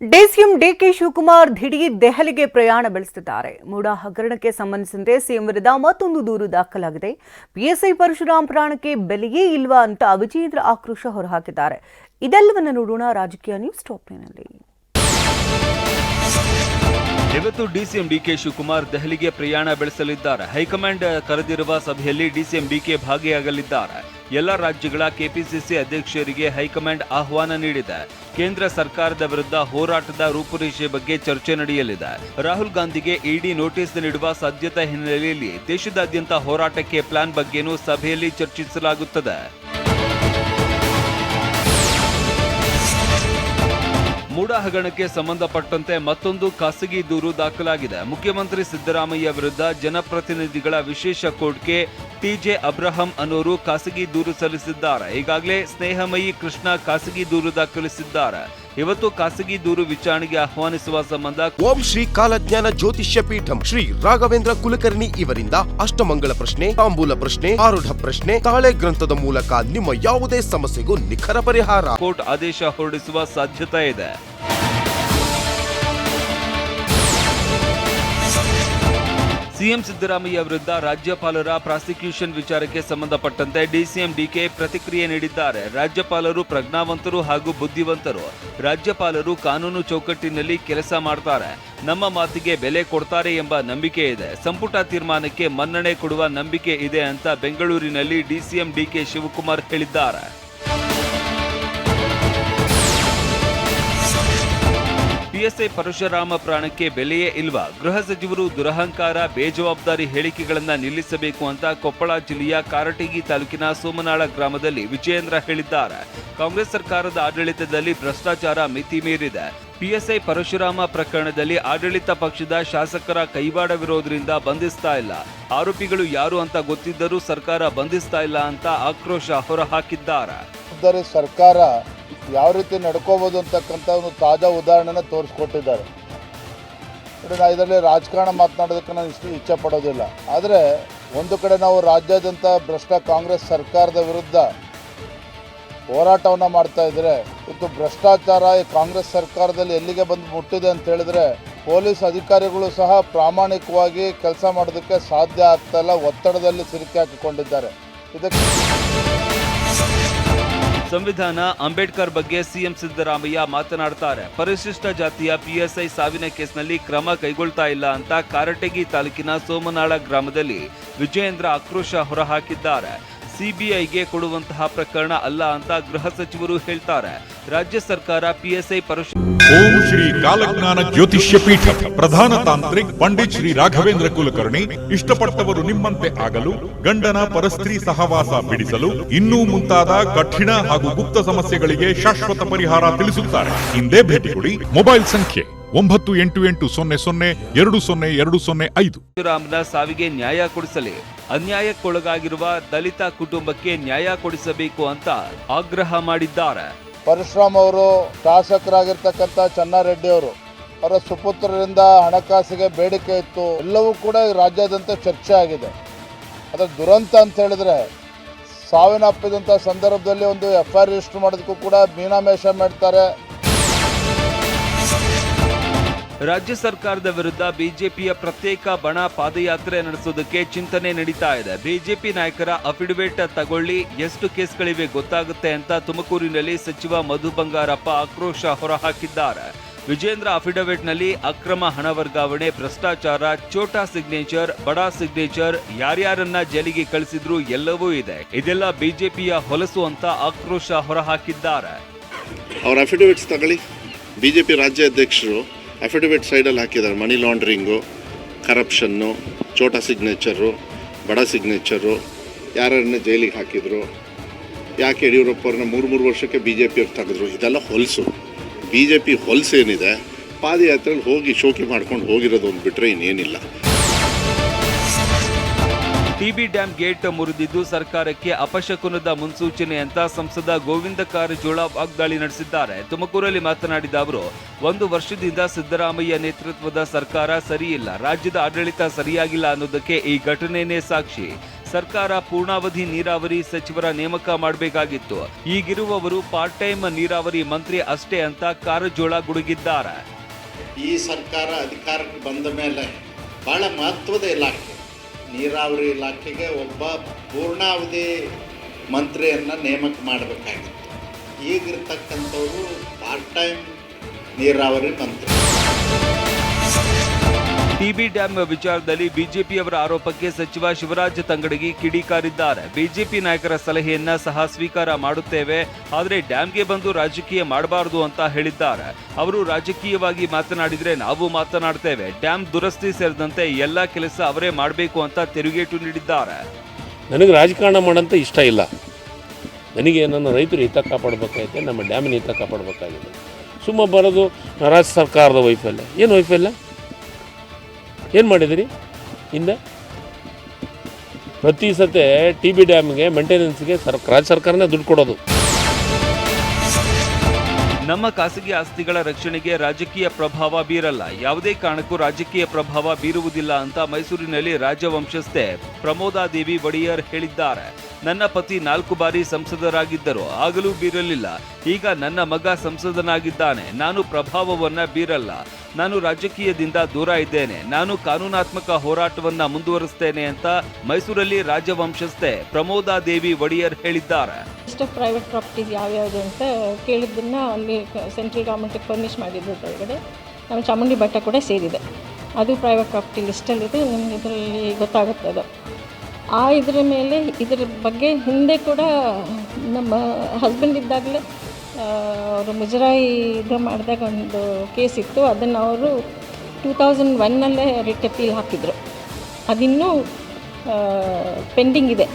DCM DK Shivakumar ದಿಢೀರ್ ದೆಹಲಿಗೆ ಪ್ರಯಾಣ ಬೆಳೆಸುತ್ತಿದ್ದಾರೆ. ಮೂಡಾ ಹಗರಣಕ್ಕೆ ಸಂಬಂಧಿಸಿದಂತೆ ಸಿಎಂ ವಿರುದ್ಧ ಮತ್ತೊಂದು ದೂರು ದಾಖಲಾಗಿದೆ. ಪಿಎಸ್ಐ ಪರಶುರಾಮ್ ಪ್ರಾಣಕ್ಕೆ ಬೆಲೆಯೇ ಇಲ್ವಾ ಅಂತ ವಿಜೇಂದ್ರ ಆಕ್ರೋಶ ಹೊರಹಾಕಿದ್ದಾರೆ. ಇದೆಲ್ಲವನ್ನ ನೋಡೋಣ ರಾಜಕೀಯ ನ್ಯೂಸ್ ಟಾಪ್ನಲ್ಲಿ ಇವತ್ತು ಡಿಸಿಎಂ ಡಿಕೆ ಶಿವಕುಮಾರ್ ದೆಹಲಿಗೆ ಪ್ರಯಾಣ ಬೆಳೆಸಲಿದ್ದಾರೆ. ಹೈಕಮಾಂಡ್ ಕರೆದಿರುವ ಸಭೆಯಲ್ಲಿ ಡಿಸಿಎಂ ಡಿಕೆ ಭಾಗಿಯಾಗಲಿದ್ದಾರೆ. ಎಲ್ಲ ರಾಜ್ಯಗಳ ಕೆಪಿಸಿಸಿ ಅಧ್ಯಕ್ಷರಿಗೆ ಹೈಕಮಾಂಡ್ ಆಹ್ವಾನ ನೀಡಿದೆ. ಕೇಂದ್ರ ಸರ್ಕಾರದ ವಿರುದ್ಧ ಹೋರಾಟದ ರೂಪುರೇಷೆ ಬಗ್ಗೆ ಚರ್ಚೆ ನಡೆಯಲಿದೆ. ರಾಹುಲ್ ಗಾಂಧಿಗೆ ಇಡಿ ನೋಟಿಸ್ ನೀಡುವ ಸಾಧ್ಯತೆ ಹಿನ್ನೆಲೆಯಲ್ಲಿ ದೇಶದಾದ್ಯಂತ ಹೋರಾಟಕ್ಕೆ ಪ್ಲಾನ್ ಬಗ್ಗೆನೂ ಸಭೆಯಲ್ಲಿ ಚರ್ಚಿಸಲಾಗುತ್ತದೆ. ಮೂಡ ಹಗರಣಕ್ಕೆ ಸಂಬಂಧಪಟ್ಟಂತೆ ಮತ್ತೊಂದು ಖಾಸಗಿ ದೂರು ದಾಖಲಾಗಿದೆ. ಮುಖ್ಯಮಂತ್ರಿ ಸಿದ್ದರಾಮಯ್ಯ ವಿರುದ್ಧ ಜನಪ್ರತಿನಿಧಿಗಳ ವಿಶೇಷ ಕೋರ್ಟ್ಗೆ ಟಿಜೆ ಅಬ್ರಹಂ ಅನ್ನೋರು ಖಾಸಗಿ ದೂರು ಸಲ್ಲಿಸಿದ್ದಾರೆ. ಈಗಾಗಲೇ ಸ್ನೇಹಮಯಿ ಕೃಷ್ಣ ಖಾಸಗಿ ದೂರು ದಾಖಲಿಸಿದ್ದಾರೆ. ಇವತ್ತು ಖಾಸಗಿ ದೂರು ವಿಚಾರಣೆಗೆ ಆಹ್ವಾನಿಸುವ ಸಂಬಂಧ ಓಂ ಶ್ರೀ ಕಾಲಜ್ಞಾನ ಜ್ಯೋತಿಷ್ಯ ಪೀಠಂ ಶ್ರೀ ರಾಘವೇಂದ್ರ ಕುಲಕರ್ಣಿ ಇವರಿಂದ ಅಷ್ಟಮಂಗಲ ಪ್ರಶ್ನೆ ತಾಂಬೂಲ ಪ್ರಶ್ನೆ ಆರುಢ ಪ್ರಶ್ನೆ ತಾಳೆ ಗ್ರಂಥದ ಮೂಲಕ ನಿಮ್ಮ ಯಾವುದೇ ಸಮಸ್ಯೆಗೂ ನಿಖರ ಪರಿಹಾರ. ಕೋರ್ಟ್ ಆದೇಶ ಹೊರಡಿಸುವ ಸಾಧ್ಯತೆ ಇದೆ. ಸಿಎಂ ಸಿದ್ದರಾಮಯ್ಯ ವಿರುದ್ಧ ರಾಜ್ಯಪಾಲರ ಪ್ರಾಸಿಕ್ಯೂಷನ್ ವಿಚಾರಕ್ಕೆ ಸಂಬಂಧಪಟ್ಟಂತೆ ಡಿಸಿಎಂ ಡಿಕೆ ಪ್ರತಿಕ್ರಿಯೆ ನೀಡಿದ್ದಾರೆ. ರಾಜ್ಯಪಾಲರು ಪ್ರಜ್ಞಾವಂತರು ಹಾಗೂ ಬುದ್ಧಿವಂತರು. ರಾಜ್ಯಪಾಲರು ಕಾನೂನು ಚೌಕಟ್ಟಿನಲ್ಲಿ ಕೆಲಸ ಮಾಡ್ತಾರೆ. ನಮ್ಮ ಮಾತಿಗೆ ಬೆಲೆ ಕೊಡ್ತಾರೆ ಎಂಬ ನಂಬಿಕೆ ಇದೆ. ಸಂಪುಟ ತೀರ್ಮಾನಕ್ಕೆ ಮನ್ನಣೆ ಕೊಡುವ ನಂಬಿಕೆ ಇದೆ ಅಂತ ಬೆಂಗಳೂರಿನಲ್ಲಿ ಡಿಸಿಎಂ ಡಿಕೆ ಶಿವಕುಮಾರ್ ಹೇಳಿದ್ದಾರೆ. ಪಿಎಸ್ಐ ಪರಶುರಾಮ ಪ್ರಾಣಕ್ಕೆ ಬೆಲೆಯೇ ಇಲ್ವಾ? ಗೃಹ ಸಚಿವರು ದುರಹಂಕಾರ, ಬೇಜವಾಬ್ದಾರಿ ಹೇಳಿಕೆಗಳನ್ನು ನಿಲ್ಲಿಸಬೇಕು ಅಂತ ಕೊಪ್ಪಳ ಜಿಲ್ಲೆಯ ಕಾರಟಗಿ ತಾಲೂಕಿನ ಸೋಮನಾಳ ಗ್ರಾಮದಲ್ಲಿ ವಿಜಯೇಂದ್ರ ಹೇಳಿದ್ದಾರೆ. ಕಾಂಗ್ರೆಸ್ ಸರ್ಕಾರದ ಆಡಳಿತದಲ್ಲಿ ಭ್ರಷ್ಟಾಚಾರ ಮಿತಿ ಮೀರಿದೆ. ಪಿಎಸ್ಐ ಪರಶುರಾಮ ಪ್ರಕರಣದಲ್ಲಿ ಆಡಳಿತ ಪಕ್ಷದ ಶಾಸಕರ ಕೈವಾಡವಿರೋದ್ರಿಂದ ಬಂಧಿಸ್ತಾ ಇಲ್ಲ. ಆರೋಪಿಗಳು ಯಾರು ಅಂತ ಗೊತ್ತಿದ್ದರೂ ಸರ್ಕಾರ ಬಂಧಿಸ್ತಾ ಇಲ್ಲ ಅಂತ ಆಕ್ರೋಶ ಹೊರಹಾಕಿದ್ದಾರೆ. ಸರ್ಕಾರ ಯಾವ ರೀತಿ ನಡ್ಕೋಬೋದು ಅಂತಕ್ಕಂಥ ಒಂದು ತಾಜಾ ಉದಾಹರಣೆನ ತೋರಿಸ್ಕೊಟ್ಟಿದ್ದಾರೆ. ನೋಡಿ, ನಾ ಇದರಲ್ಲಿ ರಾಜಕಾರಣ ಮಾತನಾಡೋದಕ್ಕೆ ನಾನು ಇಷ್ಟು ಇಚ್ಛೆ ಪಡೋದಿಲ್ಲ. ಆದರೆ ಒಂದು ಕಡೆ ನಾವು ರಾಜ್ಯಾದ್ಯಂತ ಭ್ರಷ್ಟ ಕಾಂಗ್ರೆಸ್ ಸರ್ಕಾರದ ವಿರುದ್ಧ ಹೋರಾಟವನ್ನು ಮಾಡ್ತಾ ಇದ್ದರೆ ಇವತ್ತು ಭ್ರಷ್ಟಾಚಾರ ಈ ಕಾಂಗ್ರೆಸ್ ಸರ್ಕಾರದಲ್ಲಿ ಎಲ್ಲಿಗೆ ಬಂದು ಮುಟ್ಟಿದೆ ಅಂತ ಹೇಳಿದ್ರೆ, ಪೊಲೀಸ್ ಅಧಿಕಾರಿಗಳು ಸಹ ಪ್ರಾಮಾಣಿಕವಾಗಿ ಕೆಲಸ ಮಾಡೋದಕ್ಕೆ ಸಾಧ್ಯ ಆಗ್ತಾ ಇಲ್ಲ, ಒತ್ತಡದಲ್ಲಿ ಸಿಲುಕಿ ಹಾಕಿಕೊಂಡಿದ್ದಾರೆ. ಇದಕ್ಕೆ ಸಂವಿಧಾನ ಅಂಬೇಡ್ಕರ್ ಬಗ್ಗೆ ಸಿಎಂ ಸಿದ್ದರಾಮಯ್ಯ ಮಾತನಾಡ್ತಾರೆ. ಪರಿಶಿಷ್ಟ ಜಾತಿಯ ಪಿಎಸ್ಐ ಸಾವಿನ ಕೇಸ್ನಲ್ಲಿ ಕ್ರಮ ಕೈಗೊಳ್ತಾ ಇಲ್ಲ ಅಂತ ಕಾರಟಗಿ ತಾಲೂಕಿನ ಸೋಮನಾಳ ಗ್ರಾಮದಲ್ಲಿ ವಿಜಯೇಂದ್ರ ಆಕ್ರೋಶ ಹೊರಹಾಕಿದ್ದಾರೆ. ಸಿಬಿಐಗೆ ಕೊಡುವಂತಹ ಪ್ರಕರಣ ಅಲ್ಲ ಅಂತ ಗೃಹ ಸಚಿವರು ಹೇಳ್ತಾರೆ. ರಾಜ್ಯ ಸರ್ಕಾರ ಪಿಎಸ್ಐ ಪರಶು ಓಂ ಶ್ರೀ ಕಾಲಜ್ಞಾನ ಜ್ಯೋತಿಷ್ಯ ಪೀಠ, ಪ್ರಧಾನ ತಾಂತ್ರಿಕ್ ಪಂಡಿತ್ ಶ್ರೀ ರಾಘವೇಂದ್ರ ಕುಲಕರ್ಣಿ, ಇಷ್ಟಪಟ್ಟವರು ನಿಮ್ಮಂತೆ ಆಗಲು, ಗಂಡನ ಪರಸ್ತ್ರೀ ಸಹವಾಸ ಬಿಡಿಸಲು, ಇನ್ನೂ ಮುಂತಾದ ಕಠಿಣ ಹಾಗೂ ಗುಪ್ತ ಸಮಸ್ಯೆಗಳಿಗೆ ಶಾಶ್ವತ ಪರಿಹಾರ ತಿಳಿಸುತ್ತಾರೆ. ಹಿಂದೆ ಭೇಟಿ ಕೊಡಿ. ಮೊಬೈಲ್ ಸಂಖ್ಯೆ ಒಂಬತ್ತು ಎಂಟು ಎಂಟು ಸೊನ್ನೆ ಸೊನ್ನೆ ಎರಡು ಸೊನ್ನೆ ಎರಡು ಸೊನ್ನೆ ಐದು. ರಾಮನ ಸಾವಿಗೆ ನ್ಯಾಯ ಕೊಡಿಸಲಿ. ಅನ್ಯಾಯಕ್ಕೊಳಗಾಗಿರುವ ದಲಿತ ಕುಟುಂಬಕ್ಕೆ ನ್ಯಾಯ ಕೊಡಿಸಬೇಕು ಅಂತ ಆಗ್ರಹ ಮಾಡಿದ್ದಾರೆ. ಪರಶುರಾಮ್ ಅವರು ಶಾಸಕರಾಗಿರ್ತಕ್ಕಂಥ ಚನ್ನಾರೆಡ್ಡಿ ಅವರು, ಅವರ ಸುಪುತ್ರರಿಂದ ಹಣಕಾಸಿಗೆ ಬೇಡಿಕೆ ಇತ್ತು. ಎಲ್ಲವೂ ಕೂಡ ರಾಜ್ಯಾದ್ಯಂತ ಚರ್ಚೆ ಆಗಿದೆ. ಅದರ ದುರಂತ ಅಂತ ಹೇಳಿದ್ರೆ ಸಾವಿನಪ್ಪಿದಂಥ ಸಂದರ್ಭದಲ್ಲಿ ಒಂದು ಎಫ್ ಐ ಆರ್ ರಿಜಿಸ್ಟರ್ ಮಾಡೋದಕ್ಕೂ ಕೂಡ ಮೀನಾಮೇಷ ಮಾಡ್ತಾರೆ. ರಾಜ್ಯ ಸರ್ಕಾರದ ವಿರುದ್ಧ ಬಿಜೆಪಿಯ ಪ್ರತ್ಯೇಕ ಬಣ ಪಾದಯಾತ್ರೆ ನಡೆಸೋದಕ್ಕೆ ಚಿಂತನೆ ನಡೀತಾ ಇದೆ. ಬಿಜೆಪಿ ನಾಯಕರ ಅಫಿಡವಿಟ್ ತಗೊಳ್ಳಿ, ಎಷ್ಟು ಕೇಸ್ಗಳಿವೆ ಗೊತ್ತಾಗುತ್ತೆ ಅಂತ ತುಮಕೂರಿನಲ್ಲಿ ಸಚಿವ ಮಧು ಬಂಗಾರಪ್ಪ ಆಕ್ರೋಶ ಹೊರಹಾಕಿದ್ದಾರೆ. ವಿಜೇಂದ್ರ ಅಫಿಡವಿಟ್ನಲ್ಲಿ ಅಕ್ರಮ ಹಣ ವರ್ಗಾವಣೆ, ಭ್ರಷ್ಟಾಚಾರ ಚೋಟಾ ಸಿಗ್ನೇಚರ್, ಬಡಾ ಸಿಗ್ನೇಚರ್ ಯಾರ್ಯಾರನ್ನ ಜೈಲಿಗೆ ಕಳಿಸಿದ್ರು ಎಲ್ಲವೂ ಇದೆ. ಇದೆಲ್ಲ ಬಿಜೆಪಿಯ ಹೊಲಸು ಅಂತ ಆಕ್ರೋಶ ಹೊರಹಾಕಿದ್ದಾರೆ. ಅವರ ಅಫಿಡವಿಟ್ಸ್ ತಗೊಳ್ಳಿ. ಬಿಜೆಪಿ ರಾಜ್ಯಾಧ್ಯಕ್ಷರು ಅಫಿಡವಿಟ್ ಸೈಡಲ್ಲಿ ಹಾಕಿದ್ದಾರೆ. ಮನಿ ಲಾಂಡ್ರಿಂಗು ಕರಪ್ಷನ್ನು ಚೋಟ ಸಿಗ್ನೇಚರು ಬಡ ಸಿಗ್ನೇಚರು ಯಾರನ್ನ ಜೈಲಿಗೆ ಹಾಕಿದ್ರು, ಯಾಕೆ ಯಡಿಯೂರಪ್ಪವ್ರನ್ನ ಮೂರು ಮೂರು ವರ್ಷಕ್ಕೆ ಬಿ ಜೆ ಪಿಯವ್ರು ತೆಗೆದ್ರು, ಇದೆಲ್ಲ ಹೊಲಸು. ಬಿ ಜೆ ಪಿ ಹೊಲಸೇನಿದೆ ಪಾದಯಾತ್ರೆಯಲ್ಲಿ ಹೋಗಿ ಶೋಕಿ ಮಾಡ್ಕೊಂಡು ಹೋಗಿರೋದು ಒಂದು ಬಿಟ್ಟರೆ ಇನ್ನೇನಿಲ್ಲ. ಟಿಬಿ ಡ್ಯಾಂ ಗೇಟ್ ಮುರಿದಿದ್ದು ಸರ್ಕಾರಕ್ಕೆ ಅಪಶಕುನದ ಮುನ್ಸೂಚನೆ ಅಂತ ಸಂಸದ ಗೋವಿಂದ ಕಾರಜೋಳ ವಾಗ್ದಾಳಿ ನಡೆಸಿದ್ದಾರೆ. ತುಮಕೂರಲ್ಲಿ ಮಾತನಾಡಿದ ಅವರು, ಒಂದು ವರ್ಷದಿಂದ ಸಿದ್ದರಾಮಯ್ಯ ನೇತೃತ್ವದ ಸರ್ಕಾರ ಸರಿಯಿಲ್ಲ, ರಾಜ್ಯದ ಆಡಳಿತ ಸರಿಯಾಗಿಲ್ಲ ಅನ್ನೋದಕ್ಕೆ ಈ ಘಟನೆನೇ ಸಾಕ್ಷಿ. ಸರ್ಕಾರ ಪೂರ್ಣಾವಧಿ ನೀರಾವರಿ ಸಚಿವರ ನೇಮಕ ಮಾಡಬೇಕಾಗಿತ್ತು. ಈಗಿರುವವರು ಪಾರ್ಟ್ ಟೈಮ್ ನೀರಾವರಿ ಮಂತ್ರಿ ಅಷ್ಟೇ ಅಂತ ಕಾರಜೋಳ ಗುಡುಗಿದ್ದಾರೆ. ಈ ಸರ್ಕಾರ ಅಧಿಕಾರಕ್ಕೆ ಬಂದ ಮೇಲೆ ಬಹಳ ಮಹತ್ವದ ಇಲಾಖೆ ನೀರಾವರಿ ಇಲಾಖೆಗೆ ಒಬ್ಬ ಪೂರ್ಣಾವಧಿ ಮಂತ್ರಿಯನ್ನು ನೇಮಕ ಮಾಡಬೇಕಾಗಿತ್ತು. ಈಗಿರ್ತಕ್ಕಂಥವರು ಪಾರ್ಟ್ ಟೈಮ್ ನೀರಾವರಿ ಮಂತ್ರಿ. ಟಿಬಿ ಡ್ಯಾಂ ವಿಚಾರದಲ್ಲಿ ಬಿಜೆಪಿಯವರ ಆರೋಪಕ್ಕೆ ಸಚಿವ ಶಿವರಾಜ್ ತಂಗಡಗಿ ಕಿಡಿಕಾರಿದ್ದಾರೆ ಬಿಜೆಪಿ ನಾಯಕರ ಸಲಹೆಯನ್ನ ಸಹ ಸ್ವೀಕಾರ ಮಾಡುತ್ತೇವೆ, ಆದರೆ ಡ್ಯಾಂಗೆ ಬಂದು ರಾಜಕೀಯ ಮಾಡಬಾರದು ಅಂತ ಹೇಳಿದ್ದಾರೆ. ಅವರು ರಾಜಕೀಯವಾಗಿ ಮಾತನಾಡಿದರೆ ನಾವು ಮಾತನಾಡ್ತೇವೆ. ಡ್ಯಾಂ ದುರಸ್ತಿ ಸೇರಿದಂತೆ ಎಲ್ಲ ಕೆಲಸ ಅವರೇ ಮಾಡಬೇಕು ಅಂತ ತಿರುಗೇಟು ನೀಡಿದ್ದಾರೆ. ನನಗೆ ರಾಜಕಾರಣ ಮಾಡಂತ ಇಷ್ಟ ಇಲ್ಲ. ನನಗೆ ನನ್ನ ರೈತರ ಹಿತ ಕಾಪಾಡಬೇಕಾಗಿದೆ ನಮ್ಮ ಡ್ಯಾಮಿನ ಹಿತ ಕಾಪಾಡಬೇಕಾಗಿದೆ. ಸುಮ್ಮ ಬರೋದು ರಾಜ್ಯ ಸರ್ಕಾರದ ವೈಫಲ್ಯ. ಏನು ವೈಫಲ್ಯ? ಏನು ಮಾಡಿದಿರಿ? ಹಿಂದೆ ಪ್ರತಿ ಸತೆ ಟಿ ಬಿ ಡ್ಯಾಮ್ಗೆ ಮೇಂಟೆನೆನ್ಸ್ಗೆ ಸರ್, ರಾಜ್ಯ ಸರ್ಕಾರನೇ ದುಡ್ಡು ಕೊಡೋದು. ನಮ್ಮ ಖಾಸಗಿ ಆಸ್ತಿಗಳ ರಕ್ಷಣೆಗೆ ರಾಜಕೀಯ ಪ್ರಭಾವ ಬೀರಲ್ಲ. ಯಾವುದೇ ಕಾರಣಕ್ಕೂ ರಾಜಕೀಯ ಪ್ರಭಾವ ಬೀರುವುದಿಲ್ಲ ಅಂತ ಮೈಸೂರಿನಲ್ಲಿ ರಾಜವಂಶಸ್ಥೆ ಪ್ರಮೋದಾದೇವಿ ಒಡೆಯರ್ ಹೇಳಿದ್ದಾರೆ. ನನ್ನ ಪತಿ ನಾಲ್ಕು ಬಾರಿ ಸಂಸದರಾಗಿದ್ದರು. ಆಗಲೂ ಬೀರಲಿಲ್ಲ. ಈಗ ನನ್ನ ಮಗ ಸಂಸದನಾಗಿದ್ದಾನೆ. ನಾನು ಪ್ರಭಾವವನ್ನ ಬೀರಲ್ಲ. ನಾನು ರಾಜಕೀಯದಿಂದ ದೂರ ಇದ್ದೇನೆ. ನಾನು ಕಾನೂನಾತ್ಮಕ ಹೋರಾಟವನ್ನ ಮುಂದುವರಿಸುತ್ತೇನೆ ಅಂತ ಮೈಸೂರಲ್ಲಿ ರಾಜವಂಶಸ್ಥೆ ಪ್ರಮೋದಾದೇವಿ ಒಡೆಯರ್ ಹೇಳಿದ್ದಾರೆ. ಪ್ರೈವೇಟ್ ಪ್ರಾಪರ್ಟೀಸ್ ಯಾವ್ಯಾವುದು ಅಂತ ಕೇಳಿದ್ದನ್ನ ಅಲ್ಲಿ ಸೆಂಟ್ರಲ್ ಗೌರ್ಮೆಂಟಿಗೆ ಫರ್ನಿಶ್ ಮಾಡಿದ್ದು ಒಳಗಡೆ. ನಮ್ಮ ಚಾಮುಂಡಿ ಬೆಟ್ಟ ಕೂಡ ಸೇರಿದೆ. ಅದು ಪ್ರೈವೇಟ್ ಪ್ರಾಪರ್ಟಿ ಲಿಸ್ಟಲ್ಲಿದೆ ನಿಮ್ಗೆ ಇದರಲ್ಲಿ ಗೊತ್ತಾಗುತ್ತೆ ಅದು. ಆ ಇದರ ಮೇಲೆ, ಇದರ ಬಗ್ಗೆ ಹಿಂದೆ ಕೂಡ ನಮ್ಮ ಹಸ್ಬೆಂಡ್ ಇದ್ದಾಗಲೇ ಅವರು ಮುಜರಾಯಿ ಇದು ಮಾಡಿದಾಗ ಒಂದು ಕೇಸ್ ಇತ್ತು. ಅದನ್ನು ಅವರು ಟೂ ತೌಸಂಡ್ ಒನ್ನಲ್ಲೇ ರಿಟ್ ಅಪೀಲ್ ಹಾಕಿದರು. ಅದಿನ್ನೂ ಪೆಂಡಿಂಗ್ ಇದೆ.